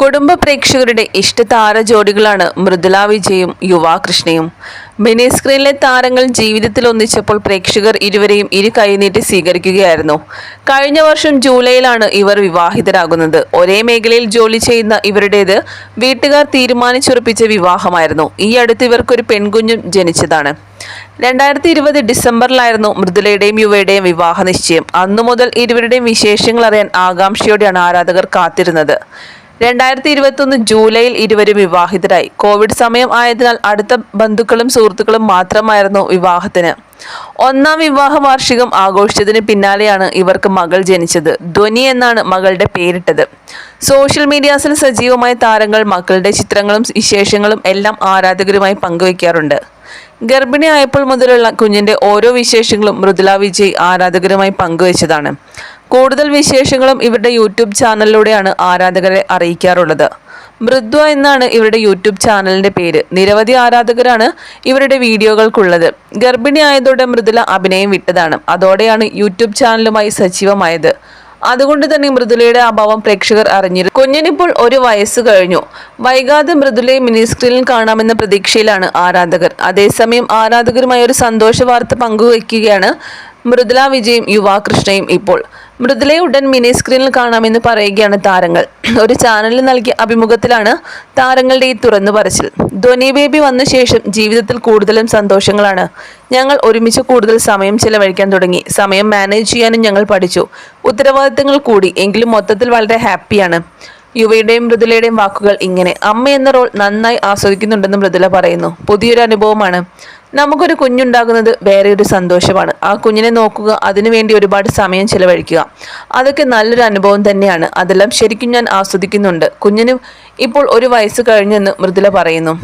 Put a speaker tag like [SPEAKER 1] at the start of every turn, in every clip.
[SPEAKER 1] കുടുംബ പ്രേക്ഷകരുടെ ഇഷ്ട താര ജോഡികളാണ് മൃദുല വിജയും യുവാകൃഷ്ണയും മിനി സ്ക്രീനിലെ താരങ്ങൾ ജീവിതത്തിൽ ഒന്നിച്ചപ്പോൾ പ്രേക്ഷകർ ഇരുവരെയും ഇരു കൈനീട്ടി സ്വീകരിക്കുകയായിരുന്നു. കഴിഞ്ഞ വർഷം ജൂലൈയിലാണ് ഇവർ വിവാഹിതരാകുന്നത്. ഒരേ മേഖലയിൽ ജോലി ചെയ്യുന്ന ഇവരുടേത് വീട്ടുകാർ തീരുമാനിച്ചുറപ്പിച്ച വിവാഹമായിരുന്നു. ഈ അടുത്ത് ഇവർക്കൊരു പെൺകുഞ്ഞും ജനിച്ചതാണ്. രണ്ടായിരത്തി ഇരുപത് ഡിസംബറിലായിരുന്നു മൃദുലയുടെയും യുവയുടെയും വിവാഹ നിശ്ചയം അന്നു മുതൽ ഇരുവരുടെയും വിശേഷങ്ങൾ അറിയാൻ ആകാംക്ഷയോടെയാണ് ആരാധകർ കാത്തിരുന്നത്. രണ്ടായിരത്തി ഇരുപത്തൊന്ന് ജൂലൈയിൽ ഇരുവരും വിവാഹിതരായി. കോവിഡ് സമയം ആയതിനാൽ അടുത്ത ബന്ധുക്കളും സുഹൃത്തുക്കളും മാത്രമായിരുന്നു വിവാഹത്തിന്. ഒന്നാം വിവാഹ വാർഷികം ആഘോഷിച്ചതിന് പിന്നാലെയാണ് ഇവർക്ക് മകൾ ജനിച്ചത്. ധ്വനി എന്നാണ് മകളുടെ പേരിട്ടത്. സോഷ്യൽ മീഡിയാസിൽ സജീവമായ താരങ്ങൾ മക്കളുടെ ചിത്രങ്ങളും വിശേഷങ്ങളും എല്ലാം ആരാധകരുമായി പങ്കുവയ്ക്കാറുണ്ട്. ഗർഭിണിയായപ്പോൾ മുതലുള്ള കുഞ്ഞിന്റെ ഓരോ വിശേഷങ്ങളും മൃദുല വിജയ് ആരാധകരുമായി പങ്കുവച്ചതാണ്. കൂടുതൽ വിശേഷങ്ങളും ഇവരുടെ യൂട്യൂബ് ചാനലിലൂടെയാണ് ആരാധകരെ അറിയിക്കാറുള്ളത്. മൃദ്വ എന്നാണ് ഇവരുടെ യൂട്യൂബ് ചാനലിന്റെ പേര്. നിരവധി ആരാധകരാണ് ഇവരുടെ വീഡിയോകൾക്കുള്ളത്. ഗർഭിണിയായതോടെ മൃദുല അഭിനയം വിട്ടതാണ്. അതോടെയാണ് യൂട്യൂബ് ചാനലുമായി സജീവമായത്. അതുകൊണ്ട് തന്നെ മൃദുലയുടെ അഭാവം പ്രേക്ഷകർ അറിഞ്ഞിരുന്നു. കുഞ്ഞിനിപ്പോൾ ഒരു വയസ്സ് കഴിഞ്ഞു. വൈകാതെ മൃദുലയെ മിനി സ്ക്രീനിൽ കാണാമെന്ന പ്രതീക്ഷയിലാണ് ആരാധകർ. അതേസമയം ആരാധകരുമായി ഒരു സന്തോഷ വാർത്ത പങ്കുവയ്ക്കുകയാണ് മൃദുല വിജയും യുവാകൃഷ്ണയും ഇപ്പോൾ. മൃദുലയെ ഉടൻ മിനി സ്ക്രീനിൽ കാണാമെന്ന് പറയുകയാണ് താരങ്ങൾ. ഒരു ചാനലിൽ നൽകിയ അഭിമുഖത്തിലാണ് താരങ്ങളുടെ ഈ തുറന്നു പറച്ചിൽ ധ്വനി ബേബി വന്ന ശേഷം ജീവിതത്തിൽ കൂടുതലും സന്തോഷങ്ങളാണ്. ഞങ്ങൾ ഒരുമിച്ച് കൂടുതൽ സമയം ചിലവഴിക്കാൻ തുടങ്ങി. സമയം മാനേജ് ചെയ്യാനും ഞങ്ങൾ പഠിച്ചു. ഉത്തരവാദിത്തങ്ങൾ കൂടി എങ്കിലും മൊത്തത്തിൽ വളരെ ഹാപ്പിയാണ് യുവയുടെയും മൃദുലയുടെയും വാക്കുകൾ ഇങ്ങനെ അമ്മ എന്ന റോൾ നന്നായി ആസ്വദിക്കുന്നുണ്ടെന്ന് മൃദുല പറയുന്നു. പുതിയൊരു അനുഭവമാണ്. നമുക്കൊരു കുഞ്ഞുണ്ടാകുന്നത് വേറെ ഒരു സന്തോഷമാണ്. ആ കുഞ്ഞിനെ നോക്കുക അതിനുവേണ്ടി ഒരുപാട് സമയം ചിലവഴിക്കുക. അതൊക്കെ നല്ലൊരു അനുഭവം തന്നെയാണ്. അതെല്ലാം ശരിക്കും ഞാൻ ആസ്വദിക്കുന്നുണ്ട്. കുഞ്ഞിന് ഇപ്പോൾ ഒരു വയസ്സ് കഴിഞ്ഞെന്ന് മൃദുല പറയുന്നു.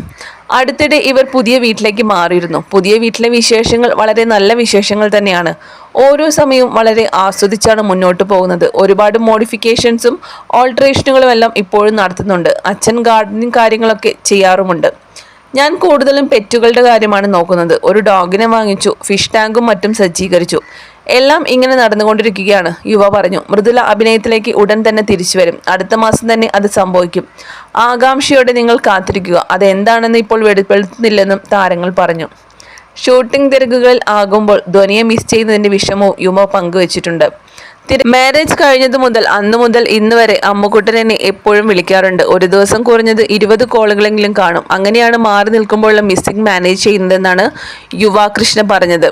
[SPEAKER 1] അടുത്തിടെ ഇവർ പുതിയ വീട്ടിലേക്ക് മാറിയിരുന്നു. പുതിയ വീട്ടിലെ വിശേഷങ്ങൾ വളരെ നല്ല വിശേഷങ്ങൾ തന്നെയാണ്. ഓരോ സമയവും വളരെ ആസ്വദിച്ചാണ് മുന്നോട്ട് പോകുന്നത്. ഒരുപാട് മോഡിഫിക്കേഷൻസും ഓൾട്ടറേഷനുകളും എല്ലാം ഇപ്പോഴും നടത്തുന്നുണ്ട്. അച്ഛൻ ഗാർഡനിങ് കാര്യങ്ങളൊക്കെ ചെയ്യാറുമുണ്ട്. ഞാൻ കൂടുതലും പെറ്റുകളുടെ കാര്യമാണ് നോക്കുന്നത്. ഒരു ഡോഗിനെ വാങ്ങിച്ചു ഫിഷ് ടാങ്കും മറ്റും സജ്ജീകരിച്ചു. എല്ലാം ഇങ്ങനെ നടന്നുകൊണ്ടിരിക്കുകയാണ്. യുവ പറഞ്ഞു മൃദുല അഭിനയത്തിലേക്ക് ഉടൻ തന്നെ തിരിച്ചു വരും. അടുത്ത മാസം തന്നെ അത് സംഭവിക്കും. ആകാംക്ഷയോടെ നിങ്ങൾ കാത്തിരിക്കുക. അതെന്താണെന്ന് ഇപ്പോൾ വെളിപ്പെടുത്തുന്നില്ലെന്നും താരങ്ങൾ പറഞ്ഞു. ഷൂട്ടിംഗ് തിരക്കുകളിൽ ആകുമ്പോൾ ധ്വനിയെ മിസ് ചെയ്യുന്നതിന്റെ വിഷമവും യുമ പങ്കുവച്ചിട്ടുണ്ട്. മാരേജ് കഴിഞ്ഞതു മുതൽ അന്നു മുതൽ ഇന്ന് വരെ അമ്മുക്കുട്ടൻ എന്നെ എപ്പോഴും വിളിക്കാറുണ്ട്. ഒരു ദിവസം കുറഞ്ഞത് ഇരുപത് കോളുകളെങ്കിലും കാണും. അങ്ങനെയാണ് മാറി നിൽക്കുമ്പോഴുള്ള മിസ്സിംഗ് മാനേജ് ചെയ്യുന്നതെന്നാണ് യുവാകൃഷ്ണ പറഞ്ഞത്.